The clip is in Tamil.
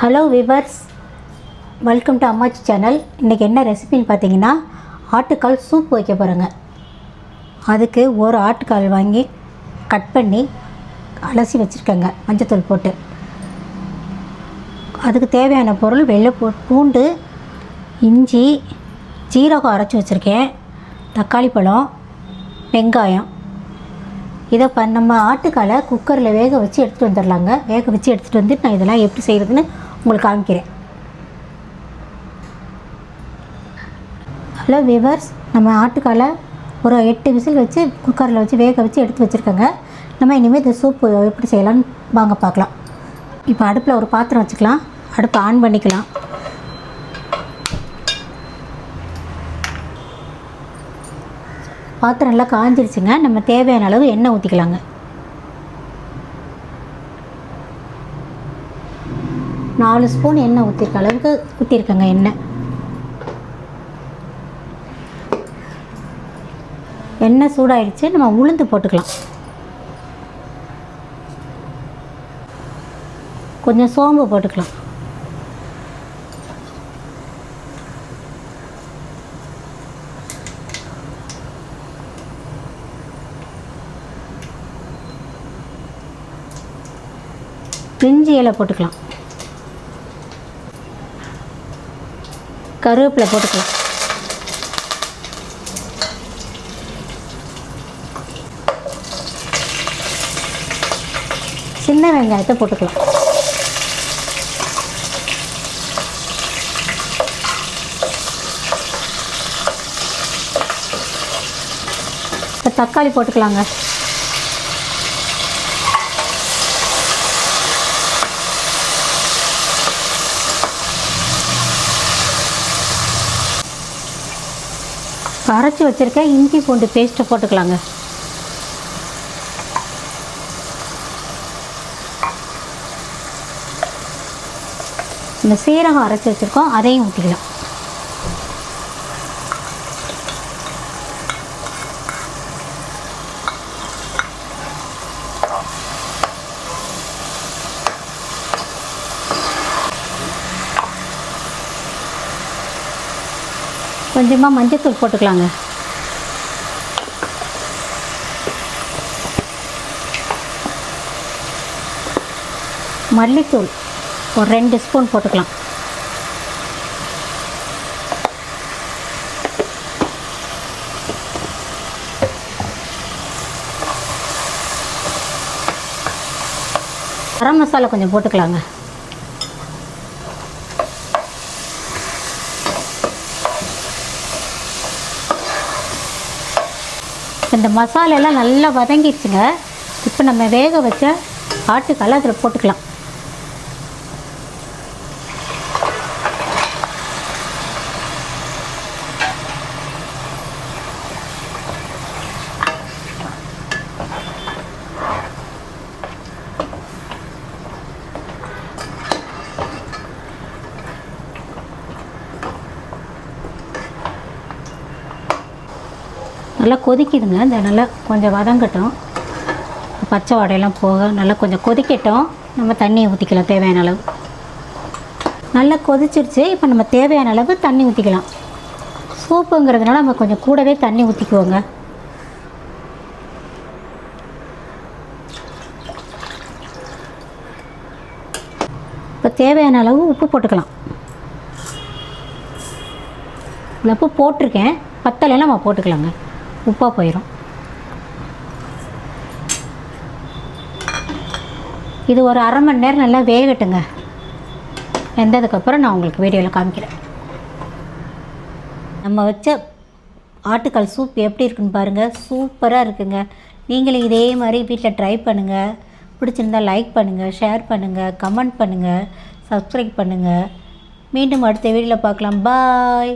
Hello viewers welcome to Ammachi channel இன்றைக்கி என்ன ரெசிபின்னு பார்த்தீங்கன்னா ஆட்டுக்கால் சூப் வைக்க போகிறேங்க அதுக்கு ஒரு ஆட்டுக்கால் வாங்கி கட் பண்ணி அலசி வச்சுருக்கேங்க. மஞ்சத்தூள் போட்டு. அதுக்கு தேவையான பொருள் வெள்ளை பூ பூண்டு இஞ்சி ஜீரகம் அரைச்சி வச்சுருக்கேன். தக்காளி பழம் வெங்காயம். இதை ப நம்ம ஆட்டுக்காலை குக்கரில் வேக வச்சு எடுத்துகிட்டு வந்துடலாங்க. வேக வச்சு எடுத்துகிட்டு வந்து நான் இதெல்லாம் எப்படி செய்கிறதுன்னு உங்களுக்கு காமிக்கிறேன். ஹலோ விவர்ஸ் நம்ம ஆட்டுக்காலை ஒரு எட்டு விசில் வச்சு குக்கரில் வச்சு வேக வச்சு எடுத்து வச்சுருக்கோங்க. நம்ம இனிமேல் இந்த சூப்பு எப்படி செய்யலாம்னு வாங்க பார்க்கலாம். இப்போ அடுப்பில் ஒரு பாத்திரம் வச்சுக்கலாம். அடுப்பை ஆன் பண்ணிக்கலாம். பாத்திரம் நல்லா காஞ்சிருச்சுங்க. நம்ம தேவையான அளவு எண்ணெய் ஊற்றிக்கலாங்க நாலு ஸ்பூன் எண்ணெய் ஊற்றிருக்க அளவுக்கு ஊற்றிருக்கேங்க எண்ணெய். எண்ணெய் சூடாயிடுச்சு நம்ம உளுந்து போட்டுக்கலாம். கொஞ்சம் சோம்பு போட்டுக்கலாம். பிரிஞ்சி இலை போட்டுக்கலாம். கருவேப்பிலை போட்டுக்கலாம் சின்ன வெங்காயத்தை போட்டுக்கலாம். இப்போ தக்காளி போட்டுக்கலாங்க. அரைச்சி வச்சுருக்க இஞ்சி பூண்டு பேஸ்ட்டை போட்டுக்கலாங்க. இந்த சீரகம் அரைச்சி வச்சுருக்கோம். அதையும் ஊற்றிக்கலாம் கொஞ்சமாக மஞ்சத்தூள் போட்டுக்கலாங்க. மல்லித்தூள் ஒரு ரெண்டு ஸ்பூன் போட்டுக்கலாம். கரம் மசாலா கொஞ்சம் போட்டுக்கலாங்க. இந்த மசாலெல்லாம் நல்லா வதங்கிடுச்சுங்க. இப்போ நம்ம வேக வச்ச ஆட்டுக்கால் அதில் போட்டுக்கலாம். நல்லா கொதிக்குதுங்க இந்த நல்லா கொஞ்சம் வதங்கட்டும். பச்சை வாடையெல்லாம் போக நல்லா கொஞ்சம் கொதிக்கட்டும். நம்ம தண்ணியை ஊற்றிக்கலாம் தேவையான அளவு. நல்லா கொதிச்சிருச்சு இப்போ நம்ம தேவையான அளவு தண்ணி ஊற்றிக்கலாம் சூப்புங்கிறதுனால நம்ம கொஞ்சம் கூடவே தண்ணி ஊற்றிக்குவோங்க இப்போ தேவையான அளவு உப்பு போட்டுக்கலாம். உப்பு போட்டிருக்கேன். பத்தலாம் நம்ம போட்டுக்கலாங்க. உப்பாக போயிடும் இது ஒரு அரை மணி நேரம் நல்லா வேகட்டுங்க. வெந்ததுக்கப்புறம் நான் உங்களுக்கு வீடியோவில் காமிக்கிறேன். நம்ம வச்ச ஆட்டுக்கால் சூப் எப்படி இருக்குன்னு பாருங்கள் சூப்பராக இருக்குங்க. நீங்களும் இதே மாதிரி வீட்டில் ட்ரை பண்ணுங்கள் பிடிச்சிருந்தா லைக் பண்ணுங்கள் ஷேர் பண்ணுங்கள் கமெண்ட் பண்ணுங்கள் சப்ஸ்கிரைப் பண்ணுங்கள் மீண்டும் அடுத்த வீடியோவில் பார்க்கலாம். பாய்